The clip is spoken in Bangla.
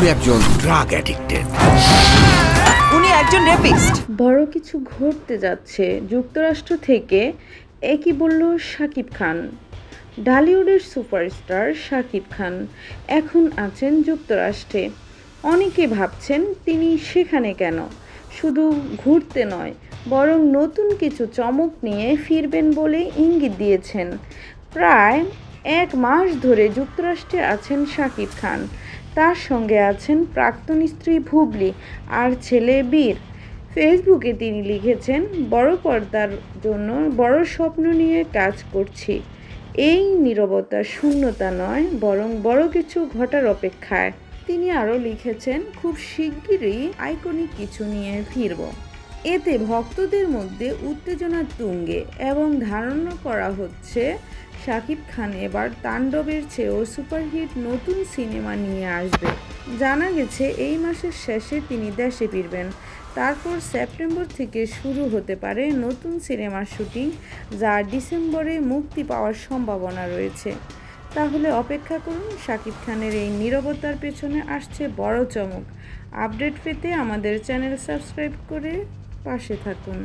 উনি একজন ড্রাগ অ্যাডিক্টেড উনি একজন রেপিস্ট বড় কিছু ঘটতে যাচ্ছে যুক্তরাষ্ট্র থেকে একই বলল শাকিব খান। ঢালিউডের সুপারস্টার শাকিব খান এখন আছেন যুক্তরাষ্ট্রে। অনেকে ভাবছেন তিনি সেখানে কেন? শুধু ঘুরতে নয় বরং নতুন কিছু চমক নিয়ে ফিরবেন বলে ইঙ্গিত দিয়েছেন। প্রায় এক মাস ধরে যুক্তরাষ্ট্রে আছেন শাকিব খান। তার সঙ্গে আছেন প্রাক্তন স্ত্রী ভুবলি আর ছেলে বীর। ফেসবুকে তিনি লিখেছেন, বড় পর্দার জন্য বড় স্বপ্ন নিয়ে কাজ করছি। এই নীরবতা শূন্যতা নয়, বরং বড় কিছু ঘটার অপেক্ষায়। তিনি আরও লিখেছেন, খুব শিগগিরই আইকনিক কিছু নিয়ে ফিরব। এতে ভক্তদের মধ্যে উত্তেজনা তুঙ্গে এবং ধারণা করা হচ্ছে শাকিব খান এবার তাণ্ডবের চেয়েও সুপারহিট নতুন সিনেমা নিয়ে আসবে। জানা গেছে, এই মাসের শেষে তিনি দেশে ফিরবেন। তারপর সেপ্টেম্বর থেকে শুরু হতে পারে নতুন সিনেমার শুটিং, যা ডিসেম্বরে মুক্তি পাওয়ার সম্ভাবনা রয়েছে। তাহলে অপেক্ষা করুন, শাকিব খানের এই নীরবতার পেছনে আসছে বড় চমক। আপডেট পেতে আমাদের চ্যানেল সাবস্ক্রাইব করে পাশে থাকুন।